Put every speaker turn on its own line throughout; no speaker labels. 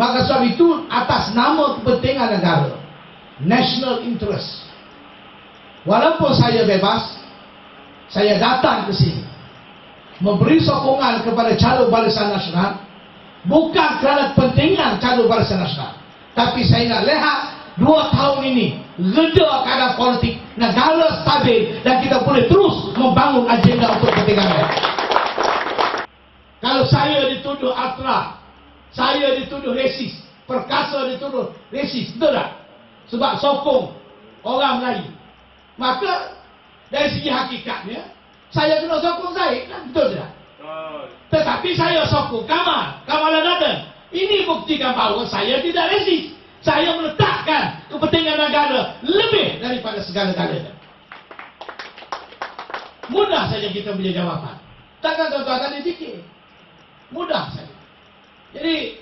Maka sebab itu atas nama kepentingan negara, national interest. Walaupun saya bebas, saya datang ke sini memberi sokongan kepada calon barisan nasional bukan kerana kepentingan calon barisan nasional. Tapi saya nak lihat dua tahun ini reda keadaan politik negara stabil dan kita boleh terus membangun agenda untuk kepentingan. Kalau saya dituduh ultra, saya dituduh resis, perkasa dituduh resis, betul tak? Sebab sokong orang Melayu. Maka dari segi hakikatnya, saya kena sokong Zaid kan? Betul tak? Tetapi saya sokong Kamal, Kamal Adadan. Ini buktikan bahawa saya tidak resis. Saya meletakkan kepentingan negara lebih daripada segala-galanya. Mudah saja kita punya jawapan. Takkan tuan-tuan tadi fikir. Mudah saja. Jadi,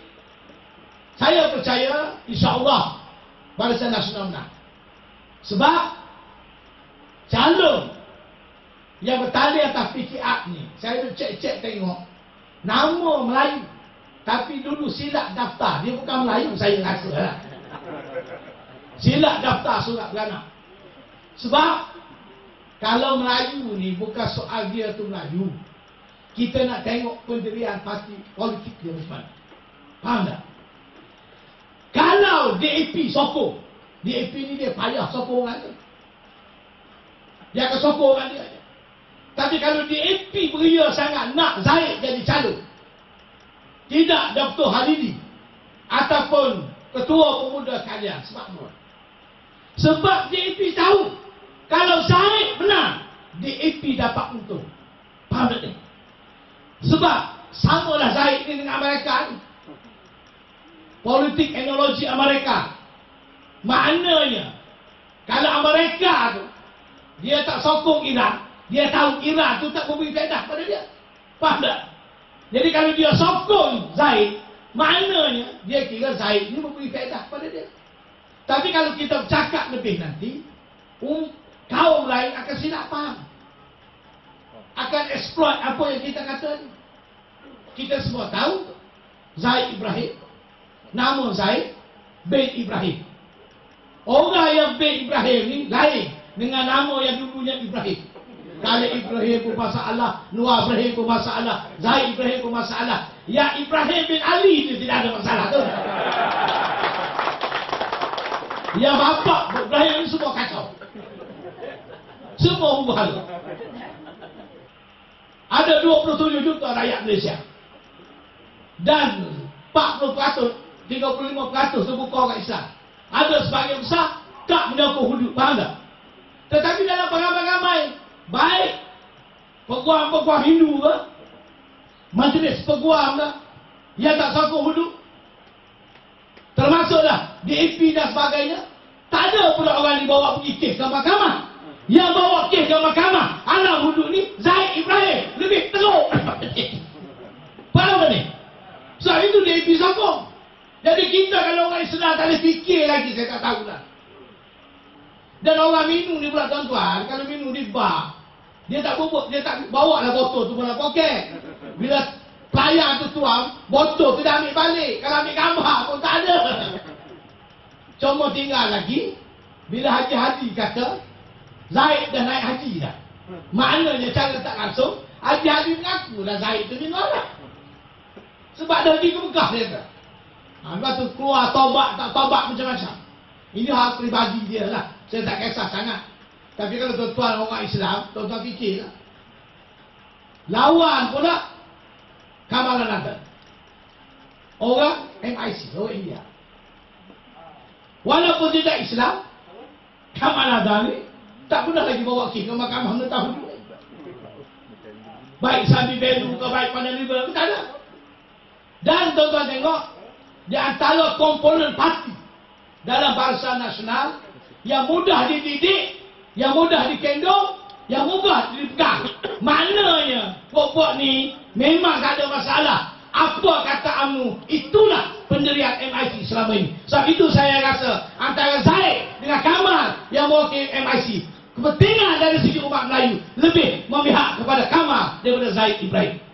saya percaya insya Allah Barisan Nasional menang. Sebab calon yang bertali atas PKR ni, saya tu cek-cek tengok nama Melayu. Tapi dulu silap daftar. Dia bukan Melayu, saya rasa lah. Silap daftar surat beranak. Sebab kalau Melayu ni bukan soal dia tu Melayu. Kita nak tengok pendirian parti politik dia macam mana. Faham tak? Kalau DAP sokong, DAP ni dia payah sokong orang tu. Dia akan sokong orang dia. Tapi kalau DAP beria sangat nak Zaid jadi calon, tidak Dr. Halidi ataupun ketua pemuda kalian sebab apa? Sebab DAP tahu kalau Zaid menang, DAP dapat untung. Faham tak ni? Sebab samalah Zaid ni dengan Amerika ni. Politik teknologi Amerika. Maknanya kalau Amerika tu dia tak sokong Iran, dia tahu Iran tu tak memberi faedah pada dia. Faham tak? Jadi kalau dia sokong Zaid, maknanya dia kira Zaid ni memberi faedah pada dia. Tapi kalau kita cakap lebih nanti, um, kaum lain akan silap faham. Akan exploit apa yang kita kata ni. Kita semua tahu Zaid Ibrahim. Nama Zaid bin Ibrahim. Orang yang bin Ibrahim ni lain dengan nama yang dulunya Ibrahim. Khalid Ibrahim pun masalah, Noah Ibrahim pun masalah, Zaid Ibrahim pun masalah. Ya Ibrahim bin Ali ni tidak ada masalah tu. Ya bapa Ibrahim ni semua kacau. Semua hubungan. Ada 27 juta rakyat Malaysia. Dan 40%, 35% terbuka orang Islam. Ada sebagian besar tak menyokong hudud. Faham tak? Tetapi dalam ramai-ramai, baik peguam-peguam Hindu ke, majlis peguam ke, yang tak sokong hudud, termasuklah DAP dan sebagainya, tak ada pula orang dibawa pergi kes ke mahkamah. Yang bawa kes ke mahkamah, alam hudud ni, Zaid Ibrahim, lebih teruk. Faham tak ni? Sebab itu DAP sokong. Jadi kita kalau orang Islam tak boleh fikir lagi, saya tak tahu lah. Dan orang minum ni pula tuan-tuan, kalau minum di bar, dia tak bubuk, dia tak bawa lah botol tu pula poket. Bila pelayan tu tuang, botol tu dah ambil balik. Kalau ambil gambar pun tak ada. Cuma tinggal lagi, bila Haji Haji kata, Zaid dah naik haji dah. Maknanya cara tak langsung, Haji Haji mengaku lah Zaid tu ni nolak. Sebab dah pergi ke Mekah dia kata. Ha, lepas tu keluar tobat, tak tobat macam-macam. Ini hak pribadi dia lah. Saya tak kisah sangat. Tapi kalau tuan-tuan orang Islam, tuan-tuan fikir lah. Lawan pula Kamalan Adhan. Orang MIC, orang India. Walaupun tidak Islam, Kamal Adhan ni tak pernah lagi bawa kes ke mahkamah mengetahui dulu. Baik Sabi Belu ke baik Pandang Liber, tak ada. Dan tuan-tuan tengok, di antara komponen parti dalam barisan nasional yang mudah dididik, yang mudah dikendong, yang mudah dipegang. Maknanya, pokok ni memang tak ada masalah. Apa kata amu, itulah pendirian MIC selama ini. Sebab itu saya rasa antara Zaid dengan Kamal yang mewakili MIC. Kepentingan dari segi umat Melayu lebih memihak kepada Kamal daripada Zaid Ibrahim.